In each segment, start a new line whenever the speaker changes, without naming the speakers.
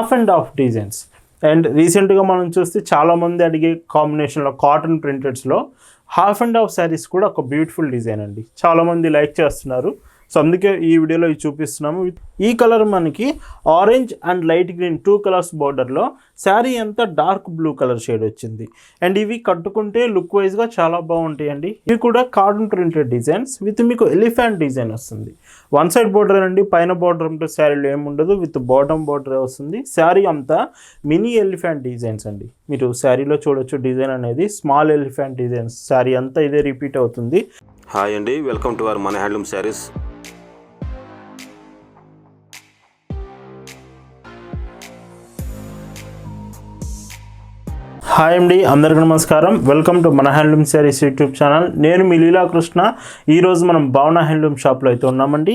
Half and half designs and రీసెంట్గా మనం చూస్తే చాలామంది అడిగే కాంబినేషన్లో కాటన్ ప్రింటెడ్స్లో హాఫ్ అండ్ హాఫ్ శారీస్ కూడా ఒక బ్యూటిఫుల్ డిజైన్ అండి. చాలామంది లైక్ చేస్తున్నారు. సో అందుకే ఈ వీడియోలో ఇది చూపిస్తున్నాము. ఈ కలర్ మనకి orange and light green two colours బార్డర్లో శారీ అంతా డార్క్ బ్లూ కలర్ షేడ్ వచ్చింది. అండ్ ఇవి కట్టుకుంటే లుక్ వైజ్గా చాలా బాగుంటాయండి. ఇవి కూడా కార్డన్ ప్రింటెడ్ డిజైన్స్ విత్ మీకు ఎలిఫెంట్ డిజైన్ వస్తుంది. వన్ సైడ్ బార్డర్ అండి పైన బార్డర్ ఉంటే శారీలో ఏముండదు విత్ బాటమ్ బార్డర్ వస్తుంది. శారీ అంతా మినీ ఎలిఫెంట్ డిజైన్స్ అండి. మీరు శారీలో చూడొచ్చు డిజైన్ అనేది స్మాల్ ఎలిఫెంట్ డిజైన్స్. శారీ అంతా ఇదే రిపీట్ అవుతుంది.
హాయ్ అండి వెల్కమ్ టు అవర్ మన హ్యాండ్లూమ్ శారీస్.
హాయ్ అండి అందరికీ నమస్కారం. వెల్కమ్ టు మన హ్యాండ్లూమ్ శారీస్ యూట్యూబ్ ఛానల్ నేను మీ లీలాకృష్ణ. ఈరోజు మనం భావన హ్యాండ్లూమ్ షాప్లో అయితే ఉన్నామండి.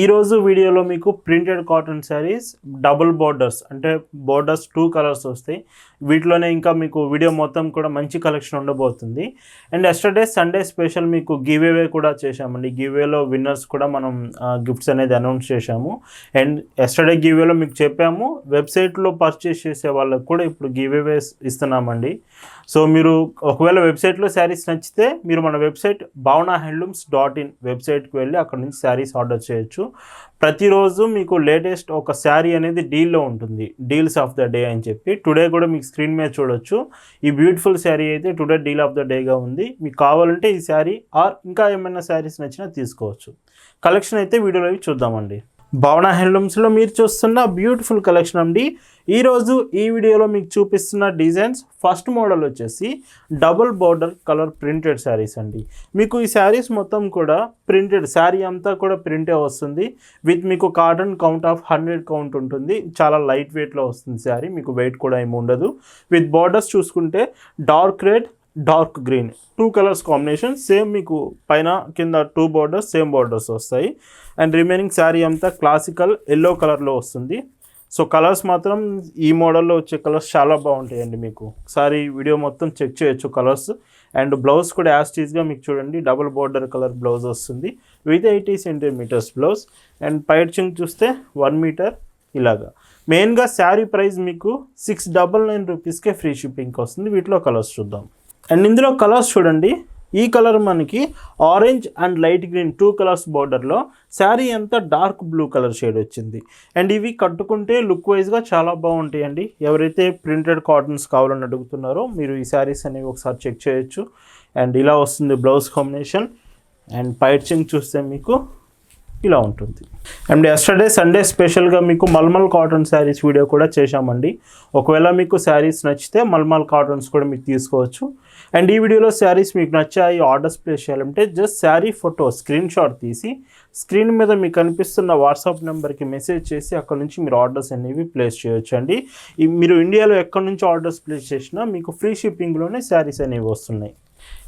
ఈరోజు వీడియోలో మీకు printed cotton saris double borders అంటే బోర్డర్స్ టూ కలర్స్ వస్తాయి. వీటిలోనే ఇంకా మీకు వీడియో మొత్తం కూడా మంచి కలెక్షన్ ఉండబోతుంది. అండ్ ఎస్టర్డే సండే స్పెషల్ మీకు గివేవే కూడా చేశామండి. గివేలో విన్నర్స్ కూడా మనం గిఫ్ట్స్ అనేది అనౌన్స్ చేశాము. అండ్ ఎస్టర్డే గివేలో మీకు చెప్పాము వెబ్సైట్లో పర్చేస్ చేసే వాళ్ళకి కూడా ఇప్పుడు గివేవేస్ ఇస్తున్నామండి. సో మీరు ఒకవేళ వెబ్సైట్లో శారీస్ నచ్చితే మీరు మన website Bhavana handlooms dot in వెబ్సైట్కి వెళ్ళి అక్కడ నుంచి శారీస్ ఆర్డర్ చేయొచ్చు. ప్రతిరోజు మీకు లేటెస్ట్ ఒక శారీ అనేది డీల్లో ఉంటుంది. డీల్స్ ఆఫ్ ద డే అని చెప్పి. టుడే కూడా మీకు స్క్రీన్ మీద చూడొచ్చు. ఈ బ్యూటిఫుల్ శారీ అయితే టుడే డీల్ ఆఫ్ ద డేగా ఉంది. మీకు కావాలంటే ఈ శారీ ఆర్ ఇంకా ఏమైనా శారీస్ నచ్చినా తీసుకోవచ్చు. కలెక్షన్ అయితే వీడియోలో చూద్దామండి. భవన హ్యాండ్లూమ్స్లో మీరు చూస్తున్న బ్యూటిఫుల్ కలెక్షన్ అండి. ఈరోజు ఈ వీడియోలో మీకు చూపిస్తున్న డిజైన్స్ ఫస్ట్ మోడల్ వచ్చేసి double border colour printed saris అండి. మీకు ఈ శారీస్ మొత్తం కూడా ప్రింటెడ్ శారీ అంతా కూడా ప్రింటే వస్తుంది. విత్ మీకు cotton count of hundred count ఉంటుంది. చాలా లైట్ వెయిట్లో వస్తుంది శారీ మీకు వెయిట్ కూడా ఏమి ఉండదు. విత్ బార్డర్స్ చూసుకుంటే dark red dark green. Two colours combination same మీకు పైన కింద టూ బార్డర్స్ సేమ్ బార్డర్స్ వస్తాయి. అండ్ రిమైనింగ్ శారీ అంతా క్లాసికల్ ఎల్లో కలర్లో వస్తుంది. సో కలర్స్ మాత్రం ఈ మోడల్లో వచ్చే కలర్స్ చాలా బాగుంటాయండి మీకు. ఒకసారి వీడియో మొత్తం చెక్ చేయొచ్చు కలర్స్ అండ్ బ్లౌజ్ కూడా యాస్టీస్గా మీకు చూడండి డబుల్ బార్డర్ కలర్ బ్లౌజ్ వస్తుంది. With eighty centimetres blouse and పైడ్చింగ్ చూస్తే వన్ మీటర్ ఇలాగా. మెయిన్గా శారీ ప్రైస్ మీకు సిక్స్ డబల్ నైన్ రూపీస్కే ఫ్రీ షిప్పింగ్కి వస్తుంది. వీటిలో కలర్స్ చూద్దాం. అండ్ ఇందులో కలర్స్ చూడండి. ఈ కలర్ మనకి orange and light green two colours బార్డర్లో శారీ అంతా డార్క్ బ్లూ కలర్ షేడ్ వచ్చింది. అండ్ ఇవి కట్టుకుంటే లుక్ వైజ్గా చాలా బాగుంటాయండి. ఎవరైతే ప్రింటెడ్ కాటన్స్ కావాలని అడుగుతున్నారో మీరు ఈ శారీస్ అనేవి ఒకసారి చెక్ చేయొచ్చు. అండ్ ఇలా వస్తుంది బ్లౌజ్ కాంబినేషన్ అండ్ పైచింగ్ చూస్తే మీకు ఇలా ఉంటుంది. అండ్ ఎస్టర్డే సండే స్పెషల్గా మీకు మల్మల్ కాటన్ శారీస్ వీడియో కూడా చేశామండి. ఒకవేళ మీకు శారీస్ నచ్చితే మల్మల్ కాటన్స్ కూడా మీకు తీసుకోవచ్చు. అండ్ ఈ వీడియోలో శారీస్ మీకు నచ్చాయి ఆర్డర్స్ ప్లేస్ చేయాలంటే just sari photo screenshot తీసి స్క్రీన్ మీద మీకు కనిపిస్తున్న వాట్సాప్ నెంబర్కి మెసేజ్ చేసి అక్కడ నుంచి మీరు ఆర్డర్స్ అనేవి ప్లేస్ చేయొచ్చు అండి మీరు ఇండియాలో ఎక్కడి నుంచి ఆర్డర్స్ ప్లేస్ చేసినా మీకు ఫ్రీ షిప్పింగ్లోనే శారీస్ అనేవి వస్తున్నాయి.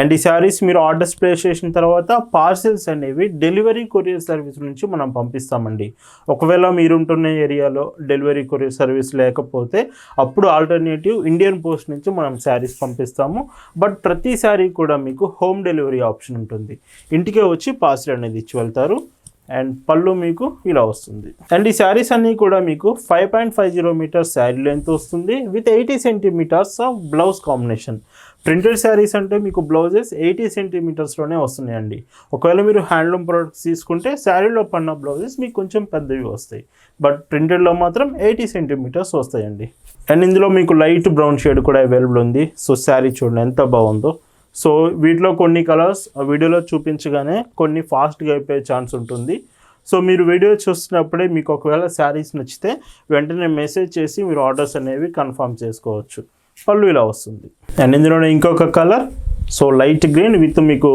అండ్ ఈ శారీస్ మీరు ఆర్డర్స్ ప్లేస్ చేసిన తర్వాత పార్సిల్స్ అనేవి డెలివరీ కొరియర్ సర్వీస్ నుంచి మనం పంపిస్తామండి. ఒకవేళ మీరుంటున్న ఏరియాలో డెలివరీ కొరియర్ సర్వీస్ లేకపోతే అప్పుడు ఆల్టర్నేటివ్ ఇండియన్ పోస్ట్ నుంచి మనం శారీస్ పంపిస్తాము. బట్ ప్రతి శారీ కూడా మీకు హోమ్ డెలివరీ ఆప్షన్ ఉంటుంది. ఇంటికే వచ్చి పార్సిల్ అనేది ఇచ్చి వెళ్తారు. అండ్ పళ్ళు మీకు ఇలా వస్తుంది. అండ్ ఈ శారీస్ అన్నీ కూడా మీకు five point five zero metres sari length వస్తుంది. With eighty centimetres of blouse combination printed saris అంటే మీకు బ్లౌజెస్ ఎయిటీ సెంటీమీటర్స్లోనే వస్తున్నాయండి. ఒకవేళ మీరు హ్యాండ్లూమ్ ప్రొడక్ట్స్ తీసుకుంటే శారీలో పడిన బ్లౌజెస్ మీకు కొంచెం పెద్దవి వస్తాయి. బట్ ప్రింటెడ్లో మాత్రం ఎయిటీ సెంటీమీటర్స్ వస్తాయండి. అండ్ ఇందులో మీకు లైట్ బ్రౌన్ షేడ్ కూడా అవైలబుల్ ఉంది. సో శారీ చూడండి ఎంత బాగుందో. సో వీటిలో కొన్ని కలర్స్ వీడియోలో చూపించగానే కొన్ని ఫాస్ట్గా అయిపోయే ఛాన్స్ ఉంటుంది. సో మీరు వీడియో చూస్తున్నప్పుడే మీకు ఒకవేళ శారీస్ నచ్చితే వెంటనే మెసేజ్ చేసి మీరు ఆర్డర్స్ అనేవి కన్ఫర్మ్ చేసుకోవచ్చు. పళ్ళు ఇలా వస్తుంది. అండ్ ఇందులోనే ఇంకొక colour. So light green with మీకు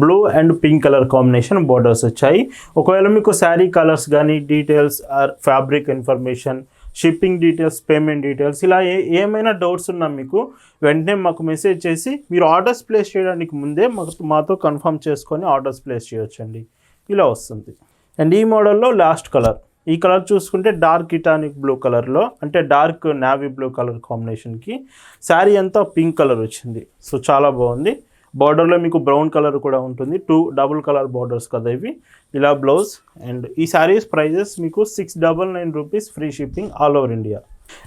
blue and pink colour combination borders వచ్చాయి. ఒకవేళ మీకు శారీ కలర్స్ కానీ details or fabric information shipping details payment details ఇలా ఏ ఏమైనా డౌట్స్ ఉన్నా మీకు వెంటనే మాకు మెసేజ్ చేసి మీరు ఆర్డర్స్ ప్లేస్ చేయడానికి ముందే మాకు మాతో కన్ఫర్మ్ చేసుకొని ఆర్డర్స్ ప్లేస్ చేయొచ్చండి. ఇలా వస్తుంది. అండ్ ఈ మోడల్లో లాస్ట్ కలర్ ఈ కలర్ చూసుకుంటే డార్క్ ఇటానిక్ బ్లూ కలర్లో అంటే డార్క్ నావీ బ్లూ కలర్ కాంబినేషన్కి శారీ అంతా పింక్ కలర్ వచ్చింది. సో చాలా బాగుంది. బార్డర్లో మీకు బ్రౌన్ కలర్ కూడా ఉంటుంది. టూ డబుల్ కలర్ బార్డర్స్ కదా ఇవి. ఇలా బ్లౌజ్ అండ్ ఈ శారీస్ ప్రైజెస్ మీకు six double nine rupees free shipping all over India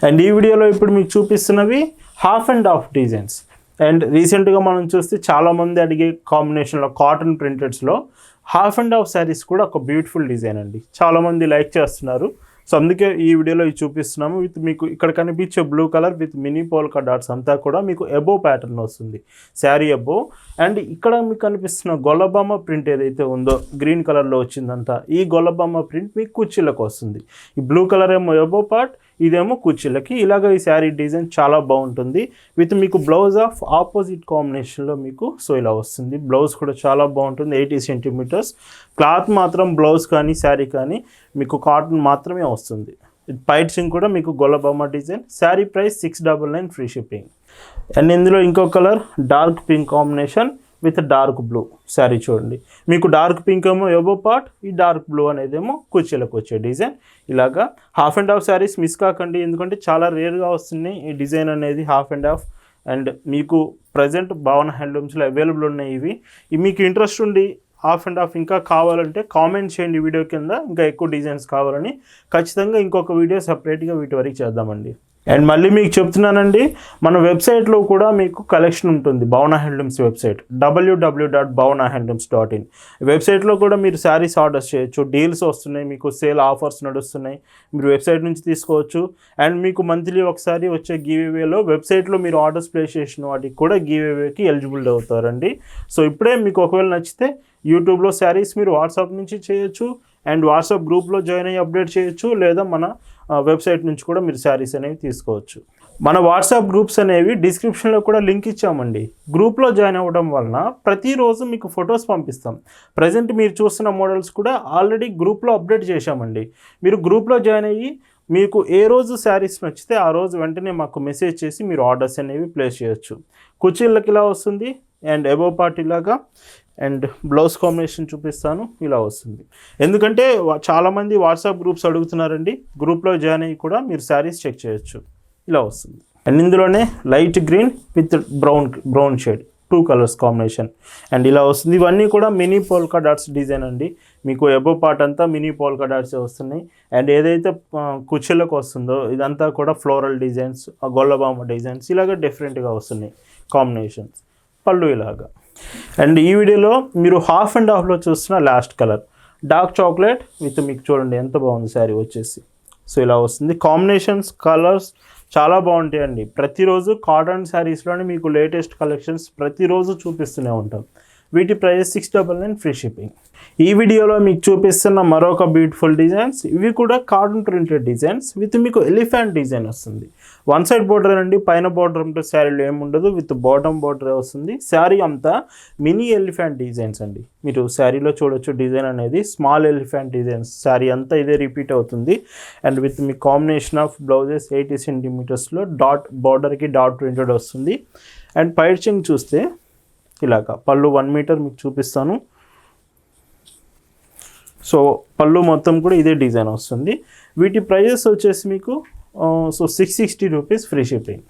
and ఈ వీడియోలో ఇప్పుడు మీకు చూపిస్తున్నవి half and half designs and రీసెంట్గా మనం చూస్తే చాలామంది అడిగే కాంబినేషన్లో కాటన్ ప్రింటెడ్స్లో హాఫ్ అండ్ హాఫ్ శారీస్ కూడా ఒక బ్యూటిఫుల్ డిజైన్ అండి. చాలామంది లైక్ చేస్తున్నారు. సో అందుకే ఈ వీడియోలో ఇది చూపిస్తున్నాము. విత్ మీకు ఇక్కడ కనిపించే blue colour with mini polka dots అంతా కూడా మీకు ఎబో ప్యాటర్న్ వస్తుంది. శారీ ఎబో అండ్ ఇక్కడ మీకు కనిపిస్తున్న గొల్లబొమ్మ ప్రింట్ ఏదైతే ఉందో గ్రీన్ కలర్లో వచ్చిందంతా ఈ గొల్లబొమ్మ ప్రింట్ మీకు కుర్చీలకు వస్తుంది. ఈ బ్లూ కలర్ ఏమో ఎబో పార్ట్ ఇదేమో కుర్చీలకి. ఇలాగ ఈ శారీ డిజైన్ చాలా బాగుంటుంది. విత్ మీకు బ్లౌజ్ ఆఫ్ ఆపోజిట్ కాంబినేషన్లో మీకు సో ఇలా వస్తుంది. బ్లౌజ్ కూడా చాలా బాగుంటుంది. Eighty centimetres. క్లాత్ మాత్రం బ్లౌజ్ కానీ శారీ కానీ మీకు కాటన్ మాత్రమే వస్తుంది. పైట్సింగ్ కూడా మీకు గొల్లబొమ్మ design. Sari price six double nine free shipping. And ఇందులో ఇంకో colour dark pink combination. With dark blue sari చూడండి. మీకు డార్క్ పింక్ ఏమో ఎబో పార్ట్ ఈ డార్క్ బ్లూ అనేదేమో కుర్చీలకు వచ్చే డిజైన్. ఇలాగా half and half saris miss కాకండి ఎందుకంటే చాలా రేర్గా వస్తున్నాయి. ఈ డిజైన్ అనేది హాఫ్ అండ్ హాఫ్ అండ్ మీకు ప్రజెంట్ భావన హ్యాండ్లూమ్స్లో అవైలబుల్ ఉన్నాయి ఇవి. ఇవి మీకు ఇంట్రెస్ట్ ఉండి హాఫ్ అండ్ హాఫ్ ఇంకా కావాలంటే కామెంట్ చేయండి వీడియో కింద ఇంకా ఎక్కువ డిజైన్స్ కావాలని. ఖచ్చితంగా ఇంకొక వీడియో సపరేట్గా వీటి వరకు చేద్దామండి. అండ్ మళ్ళీ మీకు చెప్తున్నానండి మన వెబ్సైట్లో కూడా మీకు కలెక్షన్ ఉంటుంది Bhavana handlooms website W W dot Bhavana handlooms dot in వెబ్సైట్లో కూడా మీరు శారీస్ ఆర్డర్స్ చేయొచ్చు డీల్స్ వస్తున్నాయి మీకు సేల్ ఆఫర్స్ నడుస్తున్నాయి మీరు వెబ్సైట్ నుంచి తీసుకోవచ్చు. అండ్ మీకు మంత్లీ ఒకసారి వచ్చే గివేవేలో వెబ్సైట్లో మీరు ఆర్డర్స్ ప్లేస్ చేసిన వాటికి కూడా గివేవేకి ఎలిజిబుల్ అవుతారండి. సో ఇప్పుడే మీకు ఒకవేళ నచ్చితే యూట్యూబ్లో శారీస్ మీరు వాట్సాప్ నుంచి చేయొచ్చు అండ్ వాట్సాప్ గ్రూప్లో జాయిన్ అయ్యి అప్డేట్ చేయొచ్చు లేదా మన వెబ్సైట్ నుంచి కూడా మీరు శారీస్ అనేవి తీసుకోవచ్చు. మన వాట్సాప్ గ్రూప్స్ అనేవి డిస్క్రిప్షన్లో కూడా లింక్ ఇచ్చామండి. గ్రూప్లో జాయిన్ అవ్వడం వలన ప్రతిరోజు మీకు ఫొటోస్ పంపిస్తాం. ప్రజెంట్ మీరు చూస్తున్న మోడల్స్ కూడా ఆల్రెడీ గ్రూప్లో అప్డేట్ చేశామండి. మీరు గ్రూప్లో జాయిన్ అయ్యి మీకు ఏ రోజు శారీస్ నచ్చితే ఆ రోజు వెంటనే మాకు మెసేజ్ చేసి మీరు ఆర్డర్స్ అనేవి ప్లేస్ చేయొచ్చు. కుర్చీలకి ఇలా వస్తుంది. అండ్ ఎబో పార్ట్ ఇలాగా అండ్ బ్లౌజ్ కాంబినేషన్ చూపిస్తాను ఇలా వస్తుంది. ఎందుకంటే చాలామంది వాట్సాప్ గ్రూప్స్ అడుగుతున్నారండి. గ్రూప్లో జాయిన్ అయ్యి కూడా మీరు శారీస్ చెక్ చేయొచ్చు. ఇలా వస్తుంది. అండ్ ఇందులోనే light green with brown brown shade two colours combination. And ఇలా వస్తుంది. ఇవన్నీ కూడా మినీ పోల్కా డాట్స్ డిజైన్ అండి. మీకు ఎబో పార్ట్ అంతా మినీ పోల్కా డాట్స్ వస్తున్నాయి. అండ్ ఏదైతే కుర్చీలకు వస్తుందో ఇదంతా కూడా ఫ్లోరల్ డిజైన్స్ గొల్లబామ డిజైన్స్ ఇలాగ డిఫరెంట్గా వస్తున్నాయి కాంబినేషన్స్. పళ్ళు ఇలాగా. అండ్ ఈ వీడియోలో మీరు హాఫ్ అండ్ హాఫ్లో చూస్తున్న last colour. Dark chocolate with మీకు చూడండి ఎంత బాగుంది శారీ వచ్చేసి. సో ఇలా వస్తుంది. కాంబినేషన్స్ కలర్స్ చాలా బాగుంటాయండి. ప్రతిరోజు కాటన్ శారీస్లోనే మీకు లేటెస్ట్ కలెక్షన్స్ ప్రతిరోజు చూపిస్తూనే ఉంటాం. వీటి price six double nine free shipping ఈ వీడియోలో మీకు చూపిస్తున్న మరొక బ్యూటిఫుల్ డిజైన్స్ ఇవి కూడా కార్టూన్ ప్రింటెడ్ డిజైన్స్ విత్ మీకు ఎలిఫెంట్ డిజైన్ వస్తుంది. వన్ సైడ్ బోర్డర్ అండి పైన బోర్డర్ ఉంటే శారీలో ఏముండదు విత్ బాటమ్ బోర్డర్ వస్తుంది. శారీ అంతా మినీ ఎలిఫెంట్ డిజైన్స్ అండి. మీరు శారీలో చూడొచ్చు డిజైన్ అనేది స్మాల్ ఎలిఫెంట్ డిజైన్స్ శారీ అంతా ఇదే రిపీట్ అవుతుంది. అండ్ విత్ మీ కాంబినేషన్ ఆఫ్ బ్లౌజెస్ ఎయిటీ సెంటీమీటర్స్లో డాట్ బార్డర్కి డాట్ ప్రింటెడ్ వస్తుంది. అండ్ పైర్చింగ్ చూస్తే ఇలాగా పళ్ళు వన్ మీటర్ మీకు చూపిస్తాను. సో పళ్ళు మొత్తం కూడా ఇదే డిజైన్ వస్తుంది. వీటి ప్రైజెస్ వచ్చేసి మీకు so six sixty rupees free shipping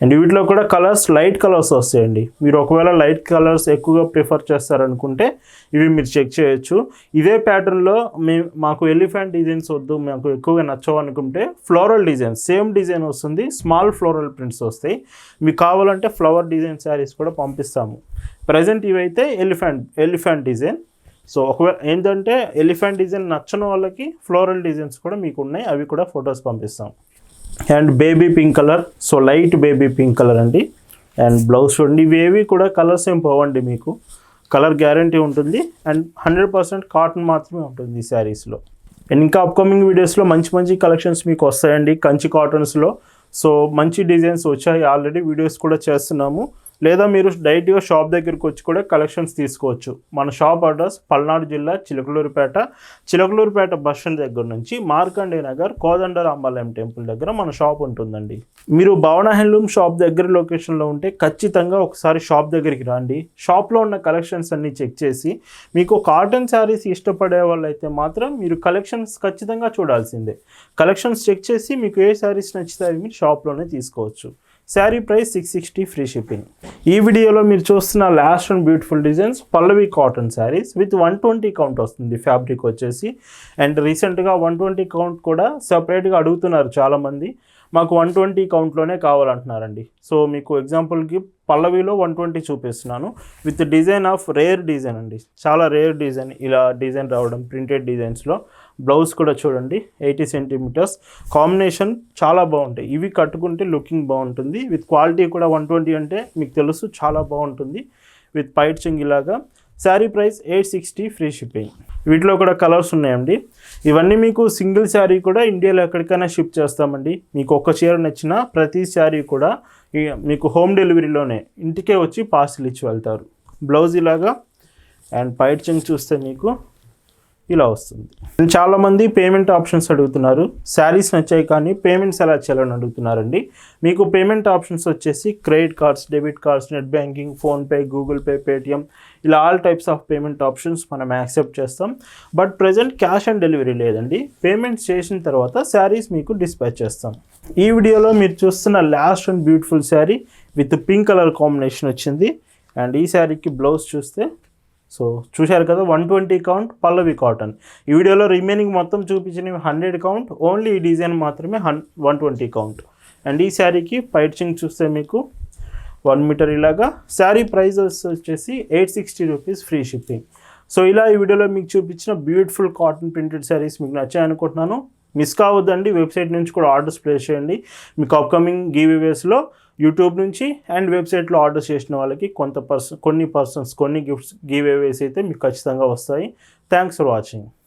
and వీటిలో కూడా కలర్స్ లైట్ కలర్స్ వస్తాయండి. మీరు ఒకవేళ లైట్ కలర్స్ ఎక్కువగా ప్రిఫర్ చేస్తారనుకుంటే ఇవి మీరు చెక్ చేయొచ్చు. ఇదే ప్యాటర్న్లో మే మాకు ఎలిఫెంట్ డిజైన్స్ వద్దు మాకు ఎక్కువగా నచ్చవు అనుకుంటే ఫ్లోరల్ డిజైన్ సేమ్ డిజైన్ వస్తుంది స్మాల్ ఫ్లోరల్ ప్రింట్స్ వస్తాయి. మీకు కావాలంటే ఫ్లవర్ డిజైన్ శారీస్ కూడా పంపిస్తాము. ప్రజెంట్ ఇవైతే ఎలిఫెంట్ ఎలిఫెంట్ డిజైన్. సో ఒకవేళ ఏంటంటే ఎలిఫెంట్ డిజైన్ నచ్చని వాళ్ళకి ఫ్లోరల్ డిజైన్స్ కూడా మీకు ఉన్నాయి. అవి కూడా ఫొటోస్ పంపిస్తాం. And baby pink colour. So light baby pink colour అండి. అండ్ బ్లౌజ్ చూడండి. ఇవేవి కూడా కలర్స్ ఏం పోవండి మీకు. కలర్ గ్యారంటీ ఉంటుంది. అండ్ హండ్రెడ్ పర్సెంట్ కాటన్ మాత్రమే ఉంటుంది ఈ శారీస్లో. అండ్ ఇంకా అప్కమింగ్ వీడియోస్లో మంచి మంచి కలెక్షన్స్ మీకు వస్తాయండి. కంచి కాటన్స్లో. సో మంచి డిజైన్స్ వచ్చాయి. ఆల్రెడీ వీడియోస్ కూడా చేస్తున్నాము. లేదా మీరు డైరెక్ట్గా షాప్ దగ్గరికి వచ్చి కూడా కలెక్షన్స్ తీసుకోవచ్చు. మన షాప్ అడ్రస్ పల్నాడు జిల్లా చిలకలూరుపేట. చిలకలూరుపేట బస్ స్టాండ్ దగ్గర నుంచి మార్కండే నగర్ కోదండ రాంబాలయం టెంపుల్ దగ్గర మన షాప్ ఉంటుందండి. మీరు భవన హ్యాండ్లూమ్ షాప్ దగ్గర లొకేషన్లో ఉంటే ఖచ్చితంగా ఒకసారి షాప్ దగ్గరికి రండి. షాప్లో ఉన్న కలెక్షన్స్ అన్నీ చెక్ చేసి మీకు కాటన్ శారీస్ ఇష్టపడే వాళ్ళైతే మాత్రం మీరు కలెక్షన్స్ ఖచ్చితంగా చూడాల్సిందే. కలెక్షన్స్ చెక్ చేసి మీకు ఏ శారీస్ నచ్చితే అవి మీరు షాప్లోనే తీసుకోవచ్చు. Sari price six sixty free shipping. ఈ వీడియోలో మీరు చూస్తున్న last and beautiful designs Pallavi cotton saris with one twenty count వస్తుంది ఫ్యాబ్రిక్ వచ్చేసి. అండ్ రీసెంట్గా వన్ ట్వంటీ కౌంట్ కూడా సపరేట్గా అడుగుతున్నారు చాలామంది. మాకు వన్ ట్వంటీ కౌంట్లోనే కావాలంటున్నారండి. సో మీకు ఎగ్జాంపుల్కి పల్లవిలో వన్ ట్వంటీ చూపిస్తున్నాను. With design of rare design అండి. చాలా రేర్ డిజైన్ ఇలా డిజైన్ రావడం ప్రింటెడ్ డిజైన్స్లో బ్లౌజ్ కూడా చూడండి ఎయిటీ సెంటీమీటర్స్. కాంబినేషన్ చాలా బాగుంటాయి. ఇవి కట్టుకుంటే లుకింగ్ బాగుంటుంది. విత్ క్వాలిటీ కూడా వన్ ట్వంటీ అంటే మీకు తెలుసు చాలా బాగుంటుంది. విత్ పైట్ చింగిలాగా sari price eight sixty free shipping. వీటిలో కూడా కలర్స్ ఉన్నాయండి. ఇవన్నీ మీకు సింగిల్ శారీ కూడా ఇండియాలో ఎక్కడికైనా షిప్ చేస్తామండి. మీకు ఒక్క చీర నచ్చిన ప్రతి శారీ కూడా మీకు హోమ్ డెలివరీలోనే ఇంటికే వచ్చి పార్సిల్ ఇచ్చి వెళ్తారు. బ్లౌజ్ ఇలాగా. అండ్ పైట్ చింగ్ చూస్తే మీకు ఇలా వస్తుంది. చాలామంది పేమెంట్ ఆప్షన్స్ అడుగుతున్నారు. శారీస్ నచ్చాయి కానీ పేమెంట్స్ ఎలా చేయాలని అడుగుతున్నారండి. మీకు పేమెంట్ ఆప్షన్స్ వచ్చేసి credit cards debit cards net banking PhonePe Google Pay Paytm ఇలా all types of payment options మనం యాక్సెప్ట్ చేస్తాం. But present cash on delivery లేదండి. పేమెంట్స్ చేసిన తర్వాత శారీస్ మీకు డిస్పాచ్ చేస్తాం. ఈ వీడియోలో మీరు చూస్తున్న last and beautiful sari with pink colour combination వచ్చింది. అండ్ ఈ శారీకి బ్లౌజ్ చూస్తే సో చూశారు కదా one twenty count Pallavi cotton ఈ వీడియోలో రిమైనింగ్ మొత్తం చూపించినవి హండ్రెడ్ కౌంట్ ఓన్లీ ఈ డిజైన్ మాత్రమే హన్ వన్ ట్వంటీ కౌంట్ అండ్ ఈ శారీకి పైచింగ్ చూస్తే మీకు వన్ మీటర్ ఇలాగా. శారీ ప్రైస్ వచ్చేసి eight sixty rupees free shipping so ఇలా ఈ వీడియోలో మీకు చూపించిన బ్యూటిఫుల్ కాటన్ ప్రింటెడ్ శారీస్ మీకు నచ్చాయి అనుకుంటున్నాను. మిస్ కావద్దండి వెబ్సైట్ నుంచి కూడా ఆర్డర్స్ ప్లేస్ చేయండి. మీకు అప్కమింగ్ గివ్వేస్లో యూట్యూబ్ నుంచి అండ్ వెబ్సైట్లో ఆర్డర్ చేసిన వాళ్ళకి కొంత పర్సన్ కొన్ని పర్సన్స్ కొన్ని గిఫ్ట్స్ గివ్ అవేస్ అయితే మీకు ఖచ్చితంగా వస్తాయి. Thanks for watching.